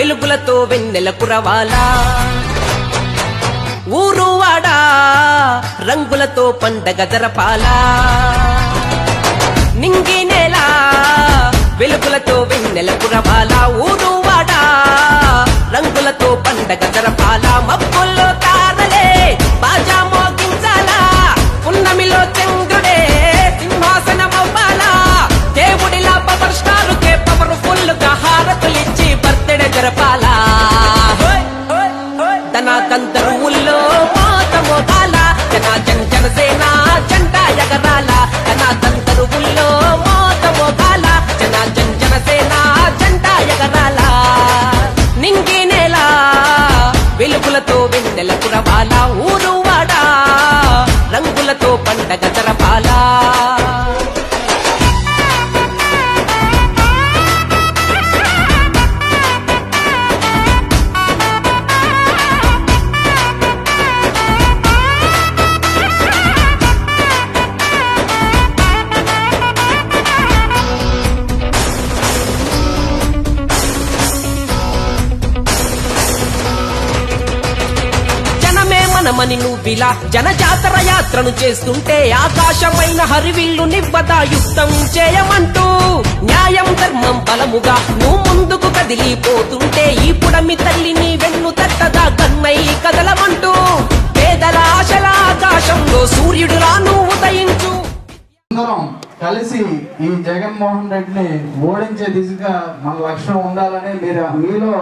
వెలుగులతో వెన్నెల కురవాలా? ఊరు వాడా రంగులతో పండగ జరపాలా? నింగి నేల వెలుగులతో వెన్నెల కురవాలా? ఊరు వాడా రంగులతో పండగ జరపాలా? మబ్బుల్లో తరువుల్లో పాత మోత మోగాల జన జన జనసేన జెండా ఎగరాల. తన తంతరువుల్లో మోత మోగాల జన జన జనసేన జెండా ఎగరాల. నింగి నేల వెలుగులతో వెన్నెల కురవాల ఊరు వాడా. రంగులతో పండగ జర మనమని నువ్విలా జనజాతర యాత్రను చేస్తుంటే ఆకాశమైన హరివిల్లు నివ్వదా యుక్తం చేయమంటూ న్యాయం ధర్మం బలముగా నువ్వు ముందుకు కదిలిపోతుంటే ఈ పుడమి తల్లిని వెన్ను తట్టదా కన్నై కదలమంటూ పేదల ఆశల ఆకాశంలో సూర్యుడు రాను ఉదయించు. కలిసి ఈ జగన్మోహన్ రెడ్డిని ఓడించే దిశగా మన లక్ష్యం ఉండాలని మీరు మీలో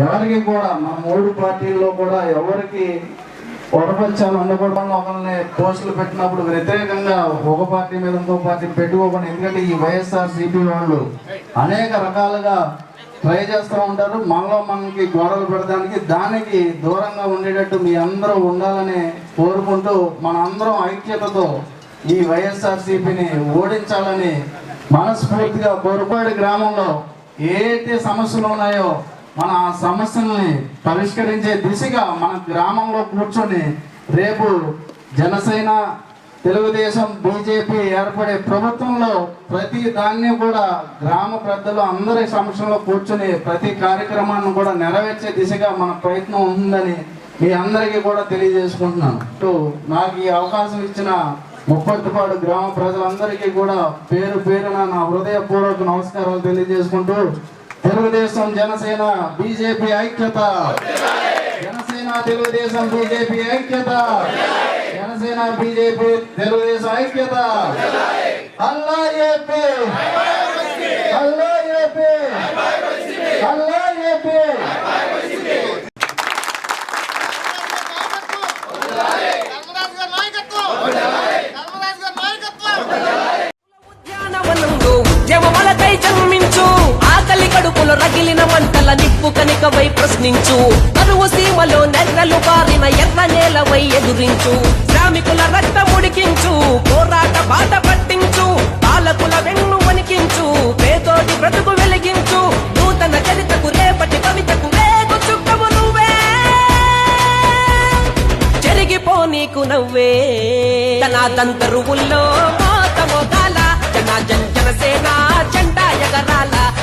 ఎవరికి కూడా మన మూడు పార్టీల్లో కూడా ఎవరికి పొడపచ్చాలు ఉండకూడదు ఒకరిని పోస్టులు పెట్టినప్పుడు వ్యతిరేకంగా ఒక పార్టీ మీద ఇంకో పార్టీ పెట్టుకోకుండా ఎందుకంటే ఈ వైఎస్ఆర్ సిపి వాళ్ళు అనేక రకాలుగా ట్రై చేస్తూ ఉంటారు. మనలో మనకి గొడవలు పెడడానికి దానికి దూరంగా ఉండేటట్టు మీ అందరూ ఉండాలని కోరుకుంటూ మన అందరం ఐక్యతతో ఈ వైఎస్ఆర్సీపీని ఓడించాలని మనస్ఫూర్తిగా బొరపాడు గ్రామంలో ఏ సమస్యలు ఉన్నాయో మన సమస్యల్ని పరిష్కరించే దిశగా మన గ్రామంలో కూర్చొని రేపు జనసేన తెలుగుదేశం బీజేపీ ఏర్పడే ప్రభుత్వంలో ప్రతి దాన్ని కూడా గ్రామ పెద్దలు అందరి సమక్షంలో కూర్చొని ప్రతి కార్యక్రమాన్ని కూడా నెరవేర్చే దిశగా మన ప్రయత్నం ఉందని మీ అందరికీ కూడా తెలియజేసుకుంటున్నాను. నాకు ఈ అవకాశం ఇచ్చిన ముప్పటిపాడు గ్రామ ప్రజలందరికీ కూడా పేరు పేరున నా హృదయపూర్వక నమస్కారాలు తెలియజేసుకుంటూ తెలుగుదేశం జనసేన బీజేపీ ఐక్యత. జనసేన తెలుగుదేశం బీజేపీ ఐక్యత. జనసేన బీజేపీ తెలుగుదేశం ఐక్యత. అల్లా ఏపీ. అల్లా ఏపీ. అల్లా ఆకలి రగిలిన మంటల నిప్పు కనికవై ప్రశ్నించు. కరువు సీమలో నెర్రలు బారిన ఎర్ర నేలవై ఎదురించు. శ్రామికుల రక్తం ఉడికించు పోరాట బాట పట్టించు. పాలకుల వెన్ను వణికించు పేదోటి బ్రతుకు వెలిగించు. నూతన చరితకు రేపటి కవితకు వేగు చుక్కవు నువ్వే. జరిగిపో నీకు నవ్వే. తన తంతరువుల్లో మోత జన జన జనసేన జెండా ఎగరాలా.